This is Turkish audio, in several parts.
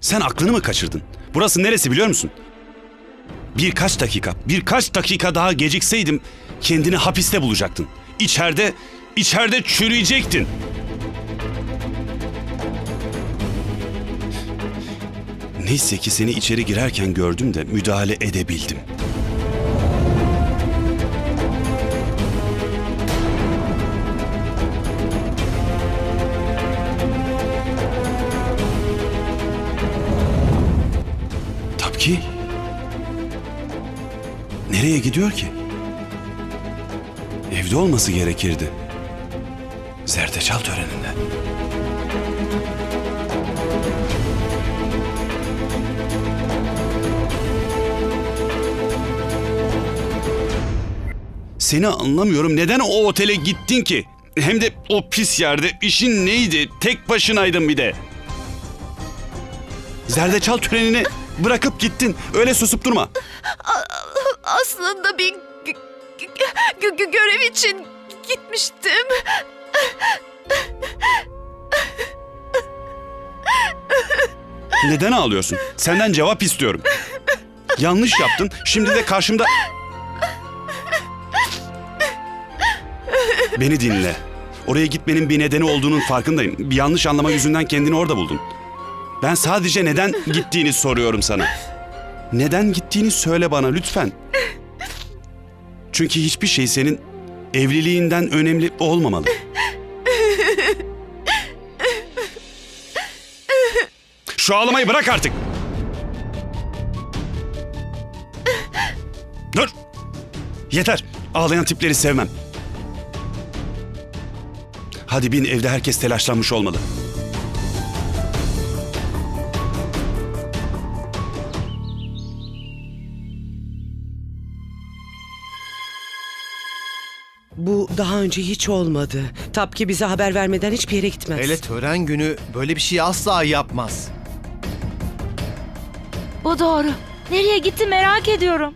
Sen aklını mı kaçırdın? Burası neresi biliyor musun? Birkaç dakika, birkaç dakika daha gecikseydim kendini hapiste bulacaktın. İçeride, içeride çürüyecektin. Neyse ki seni içeri girerken gördüm de müdahale edebildim. Nereye gidiyor ki? Evde olması gerekirdi. Zerdeçal töreninde. Seni anlamıyorum. Neden o otele gittin ki? Hem de o pis yerde işin neydi? Tek başınaydın bir de. Zerdeçal törenini bırakıp gittin. Öyle susup durma. Aslında bir gö- gö- gö- görev için gitmiştim. Neden ağlıyorsun? Senden cevap istiyorum. Yanlış yaptın. Şimdi de karşımda... Beni dinle. Oraya gitmenin bir nedeni olduğunun farkındayım. Bir yanlış anlama yüzünden kendini orada buldun. Ben sadece neden gittiğini soruyorum sana. Neden gittiğini söyle bana lütfen. Çünkü hiçbir şey senin evliliğinden önemli olmamalı. Şu ağlamayı bırak artık. Dur. Yeter. Ağlayan tipleri sevmem. Hadi bin evde herkes telaşlanmış olmalı. Daha önce hiç olmadı. Tapki bize haber vermeden hiçbir yere gitmez. Hele tören günü böyle bir şey asla yapmaz. Bu doğru. Nereye gitti merak ediyorum.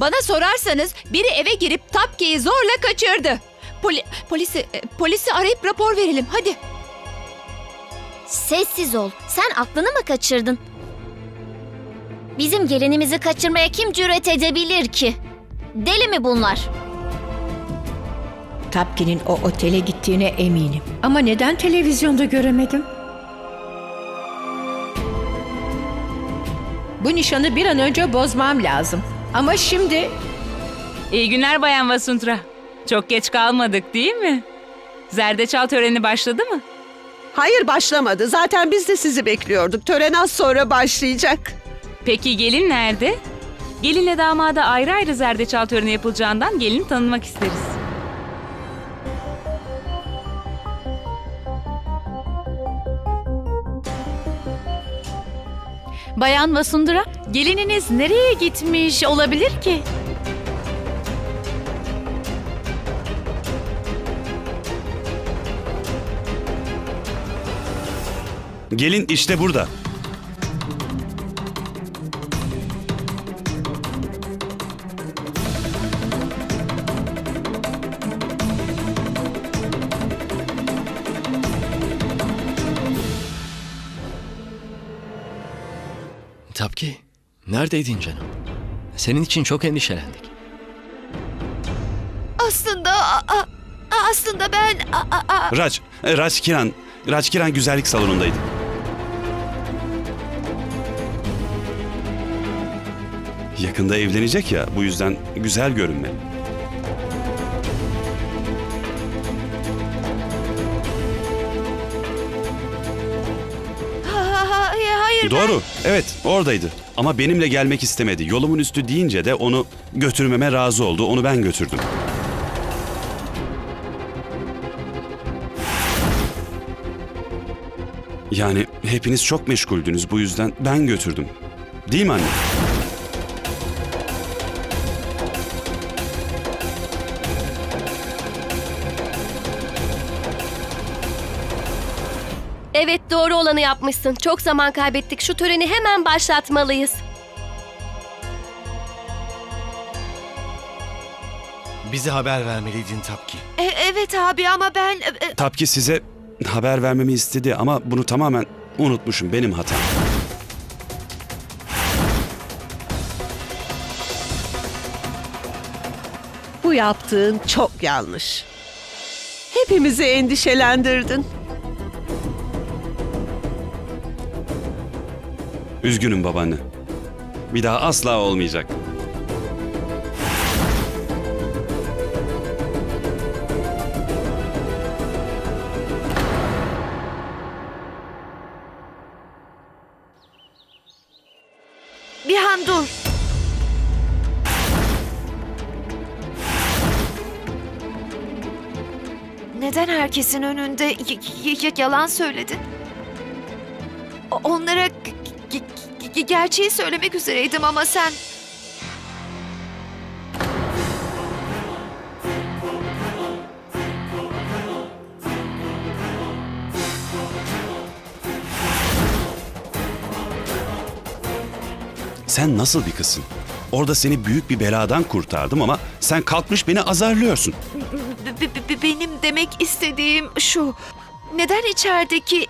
Bana sorarsanız biri eve girip Tapke'yi zorla kaçırdı. Poli- polisi, e, polisi arayıp rapor verelim hadi. Sessiz ol. Sen aklını mı kaçırdın? Bizim gelinimizi kaçırmaya kim cüret edebilir ki? Deli mi bunlar? Tapki'nin o otele gittiğine eminim. Ama neden televizyonda göremedim? Bu nişanı bir an önce bozmam lazım. Ama şimdi İyi günler Bayan Vasuntra. Çok geç kalmadık değil mi? Zerdeçal töreni başladı mı? Hayır başlamadı. Zaten biz de sizi bekliyorduk. Tören az sonra başlayacak. Peki gelin nerede? Gelinle damada ayrı ayrı zerdeçal töreni yapılacağından gelini tanımak isteriz. Bayan Vasundura, gelininiz nereye gitmiş olabilir ki? Gelin işte burada. Tapki, neredeydin canım? Senin için çok endişelendik. Aslında a- a- aslında ben a- a- a- Raç, e, Raç Kiran, Raç Kiran güzellik salonundaydı. Yakında evlenecek ya, bu yüzden güzel görünmeli. Ha- hayır ben- Doğru, evet oradaydı. Ama benimle gelmek istemedi. Yolumun üstü deyince de onu götürmeme razı oldu. Onu ben götürdüm. Yani hepiniz çok meşguldünüz bu yüzden ben götürdüm. Değil mi anne? Evet doğru olanı yapmışsın. Çok zaman kaybettik. Şu töreni hemen başlatmalıyız. Bize haber vermeliydin Tapki. evet abi ama ben... Tapki size haber vermemi istedi ama bunu tamamen Unutmuşum benim hatam. Bu yaptığın çok yanlış. Hepimizi endişelendirdin. Üzgünüm babaanne. Bir daha asla olmayacak. Bir an dur. Neden herkesin önünde yalan söyledin? Onlara g- g- g- gerçeği söylemek üzereydim ama sen... Sen nasıl bir kızsın? Orada seni büyük bir beladan kurtardım ama sen kalkmış beni azarlıyorsun. B- b- benim demek istediğim şu. Neden içerideki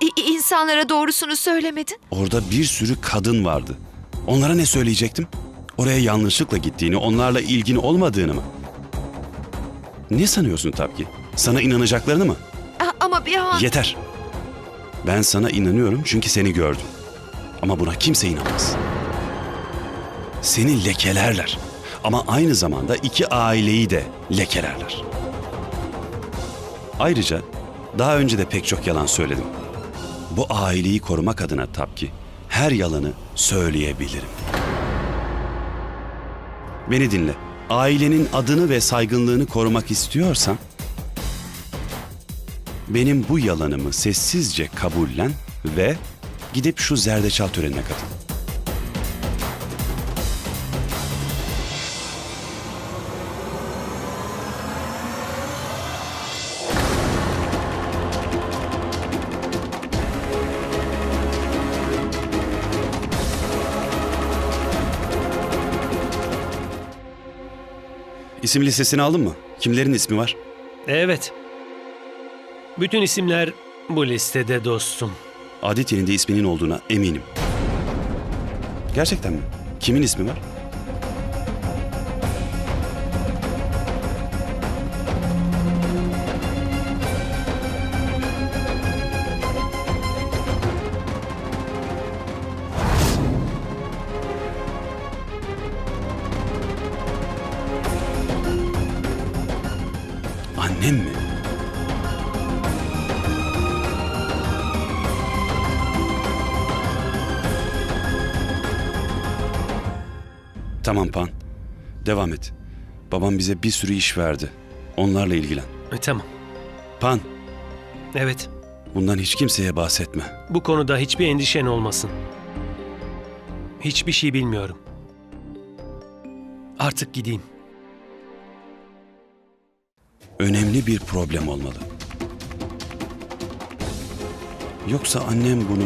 i- insanlara doğrusunu söylemedin? Orada bir sürü kadın vardı. Onlara ne söyleyecektim? Oraya yanlışlıkla gittiğini, onlarla ilgin olmadığını mı? Ne sanıyorsun Tapki? Sana inanacaklarını mı? A- Ama bir an... Yeter. Ben sana inanıyorum çünkü seni gördüm. Ama buna kimse inanmaz. Seni lekelerler. Ama aynı zamanda iki aileyi de lekelerler. Ayrıca daha önce de pek çok yalan söyledim. Bu aileyi korumak adına Tapki her yalanı söyleyebilirim. Beni dinle. Ailenin adını ve saygınlığını korumak istiyorsan benim bu yalanımı sessizce kabullen ve gidip şu zerdeçal törenine katıl. İsim listesini aldın mı? Kimlerin ismi var? Evet. Bütün isimler bu listede dostum. Aditye'nin de isminin olduğuna eminim. Gerçekten mi? Kimin ismi var? Tamam Pan. Devam et. Babam bize bir sürü iş verdi. Onlarla ilgilen. E, tamam. Pan, Evet. bundan hiç kimseye bahsetme. Bu konuda hiçbir endişen olmasın. Hiçbir şey bilmiyorum. Artık gideyim. Önemli bir problem olmalı. Yoksa annem bunu...